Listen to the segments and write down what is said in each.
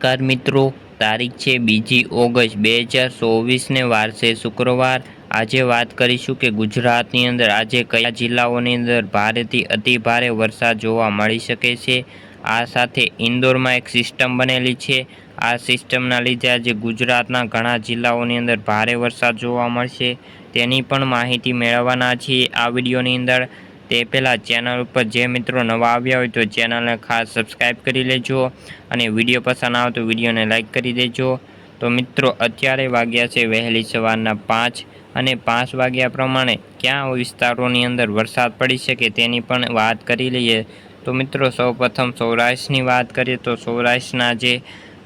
નમસ્કાર મિત્રો, તારીખ છે બીજી ઓગસ્ટ બે હજાર ચોવીસને વારસે શુક્રવાર. આજે વાત કરીશું કે ગુજરાતની અંદર આજે કયા જિલ્લાઓની અંદર ભારેથી અતિ ભારે વરસાદ જોવા મળી શકે છે. આ સાથે ઇન્દોરમાં એક સિસ્ટમ બનેલી છે. આ સિસ્ટમના લીધે આજે ગુજરાતના ઘણા જિલ્લાઓની અંદર ભારે વરસાદ જોવા મળશે. તેની પણ માહિતી મેળવવાના છીએ આ વિડીયોની અંદર. તે પહેલાં ચેનલ ઉપર જે મિત્રો નવા આવ્યા હોય તો ચેનલને ખાસ સબસ્ક્રાઈબ કરી લેજો અને વીડિયો પસંદ આવે તો વિડીયોને લાઇક કરી દેજો. તો મિત્રો, અત્યારે વાગ્યા છે વહેલી સવારના પાંચ અને પાંચ વાગ્યા પ્રમાણે ક્યાં વિસ્તારોની અંદર વરસાદ પડી શકે તેની પણ વાત કરી લઈએ. તો મિત્રો, સૌપ્રથમ સૌરાષ્ટ્રની વાત કરીએ તો સૌરાષ્ટ્રના જે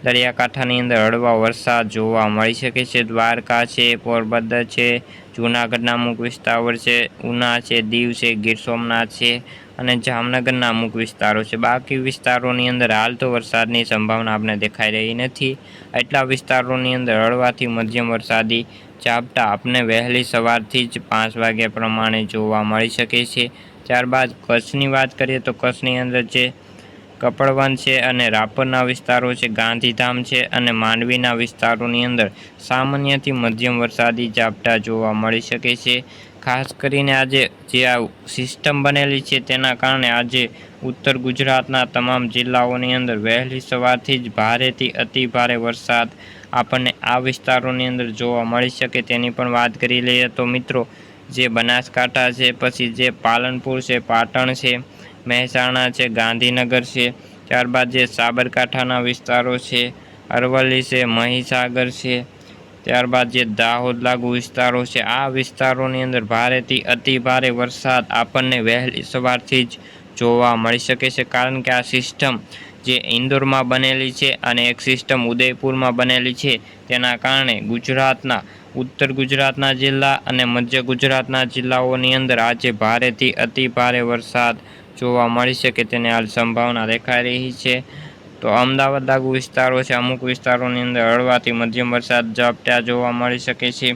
દરિયાકાંઠાની અંદર હળવા વરસાદ જોવા મળી શકે છે. દ્વારકા છે, પોરબંદર છે જૂનાગઢના અમુક વિસ્તારો છે, ઉના છે, દીવ છે, ગીર સોમનાથ છે અને જામનગરના અમુક વિસ્તારો છે. બાકી વિસ્તારોની અંદર હાલ તો વરસાદની સંભાવના આપણે દેખાઈ રહી નથી. એટલા વિસ્તારોની અંદર હળવાથી મધ્યમ વરસાદી ઝાપટા આપને વહેલી સવારથી જ પાંચ વાગ્યા પ્રમાણે જોવા મળી શકે છે. ત્યારબાદ કચ્છની વાત કરીએ તો કચ્છની અંદર જે કપડવન છે અને રાપરના વિસ્તારો છે, ગાંધીધામ છે અને માંડવીના વિસ્તારોની અંદર સામાન્યથી મધ્યમ વરસાદી ઝાપટા જોવા મળી શકે છે. ખાસ કરીને આજે જે આ સિસ્ટમ બનેલી છે તેના કારણે આજે ઉત્તર ગુજરાતના તમામ જિલ્લાઓની અંદર વહેલી સવારથી જ ભારેથી અતિ ભારે વરસાદ આપણને આ વિસ્તારોની અંદર જોવા મળી શકે તેની પણ વાત કરી લઈએ તો મિત્રો, જે બનાસકાંઠા છે, પછી જે પાલનપુર છે, પાટણ છે મહેસાણા છે, ગાંધીનગર છે, ત્યારબાદ જે સાબરકાંઠાના વિસ્તારો છે, અરવલ્લી છે, મહીસાગર છે, ત્યારબાદ જે દાહોદ લાગુ વિસ્તારો છે, આ વિસ્તારોની અંદર ભારેથી અતિ ભારે વરસાદ આપણને વહેલી સવારથી જ જોવા મળી શકે છે, કારણ કે આ સિસ્ટમ જે ઇન્દોરમાં બનેલી છે અને એક સિસ્ટમ ઉદયપુરમાં બનેલી છે, તેના કારણે ગુજરાતના, ઉત્તર ગુજરાતના જિલ્લા અને મધ્ય ગુજરાતના જિલ્લાઓની અંદર આજે ભારેથી અતિ ભારે વરસાદ જોવા મળી શકે તેને હાલ સંભાવના દેખાઈ રહી છે. તો અમદાવાદ લાગુ વિસ્તારો છે. અમુક વિસ્તારોની અંદર હળવાથી મધ્યમ વરસાદ ઝાપટા જોવા મળી શકે છે.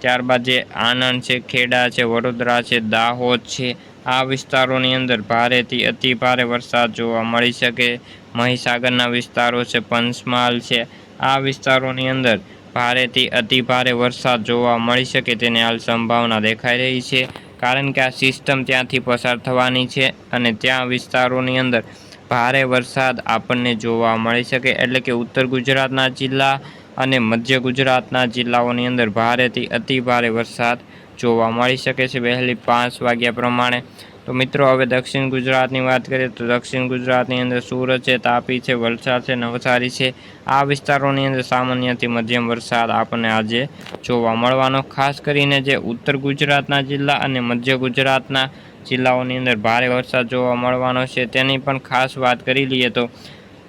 ત્યારબાદ જે આણંદ છે, ખેડા છે, વડોદરા છે, દાહોદ છે, આ વિસ્તારોની અંદર ભારેથી અતિ ભારે વરસાદ જોવા મળી શકે. મહીસાગરના વિસ્તારો છે, પંચમહાલ છે, આ વિસ્તારોની અંદર ભારેથી અતિ ભારે વરસાદ જોવા મળી શકે. તેની હાલ સંભાવના દેખાઈ રહી છે. કારણ કે આ સિસ્ટમ ત્યાંથી પસાર થવાની છે અને ત્યાં વિસ્તારોની અંદર ભારે વરસાદ આપણને જોવા મળી શકે. એટલે કે ઉત્તર ગુજરાતના જિલ્લા અને મધ્ય ગુજરાતના જિલ્લાઓની અંદર ભારેથી અતિ ભારે વરસાદ જોવા મળી શકે છે. વહેલી પાંચ વાગ્યા પ્રમાણે તો મિત્રો, હવે દક્ષિણ ગુજરાતની વાત કરીએ તો દક્ષિણ ગુજરાતની અંદર સુરત છે, તાપી છે, વલસાડ છે, નવસારી છે. આ વિસ્તારોની અંદર સામાન્યથી મધ્યમ વરસાદ આપણને આજે જોવા મળવાનો. ખાસ કરીને જે ઉત્તર ગુજરાતના જિલ્લા અને મધ્ય ગુજરાતના જિલ્લાઓની અંદર ભારે વરસાદ જોવા મળવાનો છે. તેની પણ ખાસ વાત કરી લઈએ તો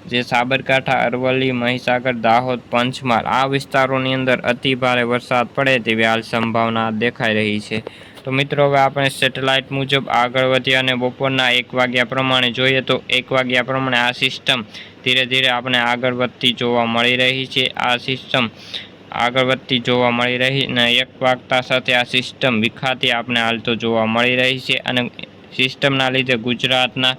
જે સાબરકાંઠા, અરવલ્લી, મહીસાગર, દાહોદ, પંચમહાલ આ વિસ્તારોની અંદર અતિ ભારે વરસાદ પડે તેવી હાલ સંભાવના દેખાઈ રહી છે. તો મિત્રો, હવે આપણે સેટેલાઇટ મુજબ આગળ વધ્યા અને બપોરના એક વાગ્યા પ્રમાણે જોઈએ તો એક વાગ્યા પ્રમાણે આ સિસ્ટમ ધીરે ધીરે આપણે આગળ વધતી જોવા મળી રહી છે. આ સિસ્ટમ આગળ વધતી જોવા મળી રહી અને એક વાગતા સાથે આ સિસ્ટમ વિખાતી આપણે હાલતો જોવા મળી રહી છે અને સિસ્ટમના લીધે ગુજરાતના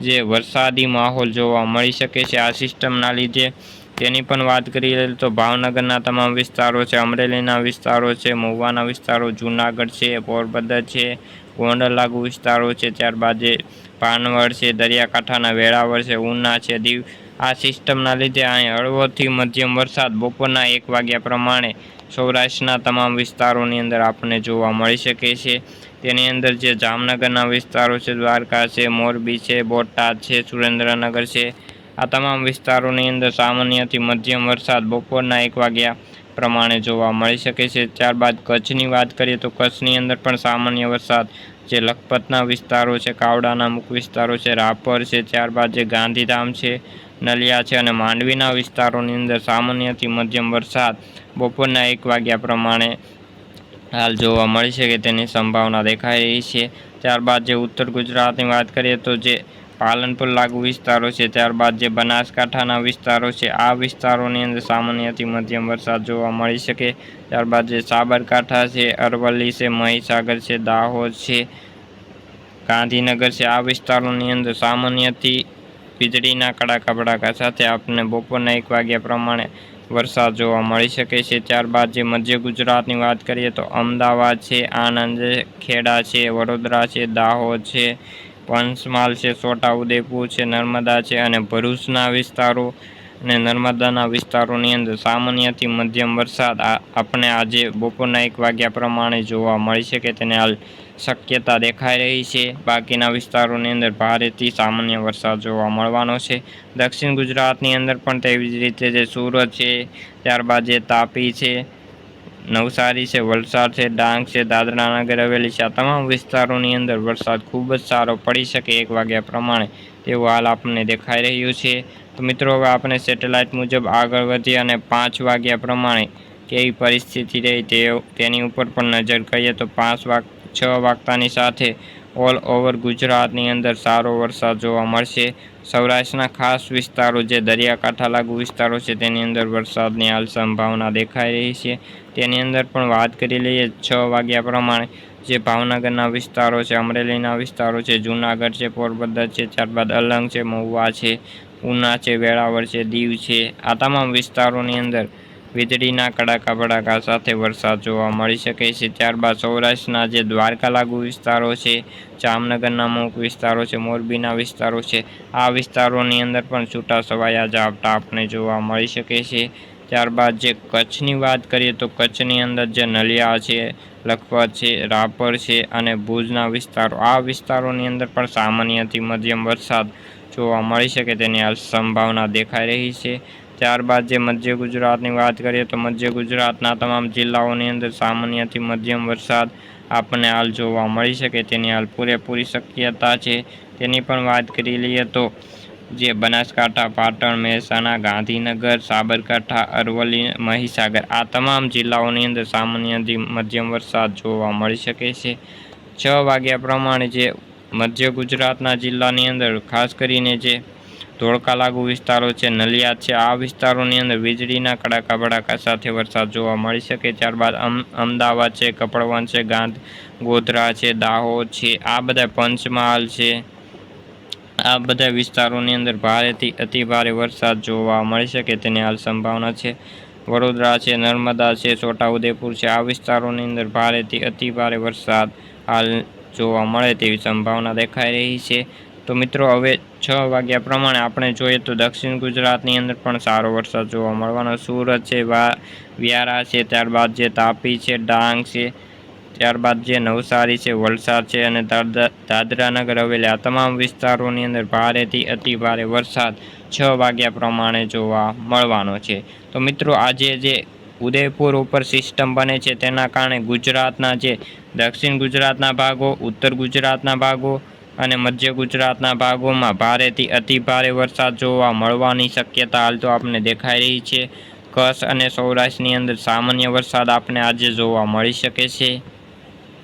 જે વરસાદી માહોલ જોવા મળી શકે છે. આ સિસ્ટમના લીધે તેની પણ વાત કરીએ તો ભાવનગરના તમામ વિસ્તારો છે, અમરેલીના વિસ્તારો છે, મહુવાના વિસ્તારો, જૂનાગઢ છે, પોરબંદર છે ગોંડલ લાગુ વિસ્તારો છે, ત્યારબાદ જે પાનવડ છે, દરિયાકાંઠાના વેળાવળ છે, ઉના છે, દીવ આ સિસ્ટમના લીધે અહીં હળવોથી મધ્યમ વરસાદ બપોરના એક વાગ્યા પ્રમાણે સૌરાષ્ટ્રના તમામ વિસ્તારોની અંદર આપણને જોવા મળી શકે છે. તેની અંદર જે જામનગરના વિસ્તારો છે, દ્વારકા છે, મોરબી છે, બોટાદ છે, સુરેન્દ્રનગર છે આ તમામ વિસ્તારોની અંદર સામાન્યથી મધ્યમ વરસાદ બપોરના એક વાગ્યા પ્રમાણે જોવા મળી શકે છે. ત્યારબાદ કચ્છની વાત કરીએ તો કચ્છની અંદર પણ સામાન્ય વરસાદ જે લખપતના વિસ્તારો છે, કાવડાના અમુક વિસ્તારો છે, રાપર છે, ત્યારબાદ જે ગાંધીધામ છે, નલિયા છે અને માંડવીના વિસ્તારોની અંદર સામાન્યથી મધ્યમ વરસાદ બપોરના એક વાગ્યા પ્રમાણે હાલ જોવા મળી શકે તેની સંભાવના દેખાઈ રહી છે. ત્યારબાદ જે ઉત્તર ગુજરાતની વાત કરીએ તો જે પાલનપુર લાગુ વિસ્તારો છે. ત્યારબાદ જે બનાસકાંઠાના વિસ્તારો છે, આ વિસ્તારોની અંદર સામાન્યથી મધ્યમ વરસાદ જોવા મળી શકે. ત્યારબાદ જે સાબરકાંઠા છે, અરવલ્લી છે, મહીસાગર છે, દાહોદ છે, ગાંધીનગર છે, આ વિસ્તારોની અંદર સામાન્યથી વીજળીના કડાકા ભડાકા સાથે આપણને બપોરના એક વાગ્યા પ્રમાણે વરસાદ જોવા મળી શકે છે. ત્યારબાદ જે મધ્ય ગુજરાતની વાત કરીએ તો અમદાવાદ છે, આણંદ છે, ખેડા છે, વડોદરા છે, દાહોદ છે પંચમહાલ છે, છોટાઉદેપુર છે, નર્મદા છે અને ભરૂચના વિસ્તારો અને નર્મદાના વિસ્તારોની અંદર સામાન્યથી મધ્યમ વરસાદ આપણે આજે બપોરના એક વાગ્યા પ્રમાણે જોવા મળી શકે તેને હાલ શક્યતા દેખાઈ રહી છે. બાકીના વિસ્તારોની અંદર ભારેથી સામાન્ય વરસાદ જોવા મળવાનો છે. દક્ષિણ ગુજરાતની અંદર પણ તેવી જ રીતે જે સુરત છે, ત્યારબાદ જે તાપી છે નવસારી છે, વલસાડ છે, ડાંગ છે, દાદરા નગર, હવેલી છે. આ તમામ વિસ્તારોની અંદર વરસાદ ખૂબ જ સારો પડી શકે એક વાગ્યા પ્રમાણે. તેવું હાલ આપણને દેખાઈ રહ્યું છે. તો મિત્રો, હવે આપણે સેટેલાઇટ મુજબ આગળ વધી અને પાંચ વાગ્યા પ્રમાણે કેવી પરિસ્થિતિ રહી તે તેની ઉપર પણ નજર કરીએ તો પાંચ વાગ છ વાગતાની સાથે ઓલ ઓવર ગુજરાતની અંદર સારો વરસાદ જોવા મળશે. સૌરાષ્ટ્રના ખાસ વિસ્તારો જે દરિયાકાંઠા લાગુ વિસ્તારો છે, તેની અંદર વરસાદની હાલ સંભાવના દેખાઈ રહી છે. તેની અંદર પણ વાત કરી લઈએ, છ વાગ્યા પ્રમાણે જે ભાવનગરના વિસ્તારો છે, અમરેલીના વિસ્તારો છે, જૂનાગઢ છે, પોરબંદર છે, ત્યારબાદ અલંગ છે, મહુવા છે, ઉના છે, વેળાવળ છે, દીવ છે, આ તમામ વિસ્તારોની અંદર વીજળીના કડાકા ભડાકા સાથે વરસાદ જોવા મળી શકે છે. ત્યારબાદ સૌરાષ્ટ્રના જે દ્વારકા લાગુ વિસ્તારો છે, જામનગરના અમુક વિસ્તારો છે, મોરબીના વિસ્તારો છે, આ વિસ્તારોની અંદર પણ છૂટા છવાયા ઝાપટા આપણે જોવા મળી શકે છે. ત્યારબાદ જે કચ્છની વાત કરીએ તો કચ્છની અંદર જે નલિયા છે, લખપત છે, રાપર છે અને ભુજના વિસ્તારો, આ વિસ્તારોની અંદર પણ સામાન્યથી મધ્યમ વરસાદ જોવા મળી શકે તેની આ સંભાવના દેખાઈ રહી છે. ત્યારબાદ જે મધ્ય ગુજરાતની વાત કરીએ તો મધ્ય ગુજરાતના તમામ જિલ્લાઓની અંદર સામાન્યથી મધ્યમ વરસાદ આપણને હાલ જોવા મળી શકે. તેની હાલ પૂરેપૂરી શક્યતા છે. તેની પણ વાત કરી લઈએ તો જે બનાસકાંઠા, પાટણ, મહેસાણા, ગાંધીનગર, સાબરકાંઠા, અરવલ્લી, મહીસાગર આ તમામ જિલ્લાઓની અંદર સામાન્યથી મધ્યમ વરસાદ જોવા મળી શકે છે. છ વાગ્યા પ્રમાણે જે મધ્ય ગુજરાતના જિલ્લાની અંદર ખાસ કરીને જે ધોળકા લાગુ વિસ્તારો છે નલિયાદ છે. આ વિસ્તારોની અંદર વીજળીના કડાકા ભડાકા સાથે વરસાદ જોવા મળી શકે. ત્યારબાદ અમ, અમદાવાદ છે કપડવન છે, ગાંધ, ગોધરા છે, દાહોદ છે. આ બધા પંચમહાલ છે. આ બધા વિસ્તારોની અંદર ભારેથી અતિભારે વરસાદ જોવા મળી શકે તેની હાલ સંભાવના છે. વડોદરા છે, નર્મદા છે, છોટાઉદેપુર છે. આ વિસ્તારોની અંદર ભારેથી અતિભારે વરસાદ હાલ જોવા મળે તેવી સંભાવના દેખાઈ રહી છે. તો મિત્રો, હવે છ વાગ્યા પ્રમાણે આપણે જોઈએ તો દક્ષિણ ગુજરાતની અંદર પણ સારો વરસાદ જોવા મળવાનો. સુરત છે વ્યારા છે, ત્યારબાદ જે તાપી છે, ડાંગ છે, ત્યારબાદ જે નવસારી છે, વલસાડ છે અને દાદરા દાદરા નગર હવેલી. આ તમામ વિસ્તારોની અંદર ભારેથી અતિ ભારે વરસાદ છ વાગ્યા પ્રમાણે જોવા મળવાનો છે. તો મિત્રો, આજે જે ઉદયપુર ઉપર સિસ્ટમ બને છે, તેના કારણે ગુજરાતના જે દક્ષિણ ગુજરાતના ભાગો, ઉત્તર ગુજરાતના ભાગો અને મધ્ય ગુજરાતના ભાગોમાં ભારેથી અતિ ભારે વરસાદ જોવા મળવાની શક્યતા હાલ તો આપણે દેખાઈ રહી છે. કચ્છ અને સૌરાષ્ટ્રની અંદર સામાન્ય વરસાદ આપણે આજે જોવા મળી શકે છે.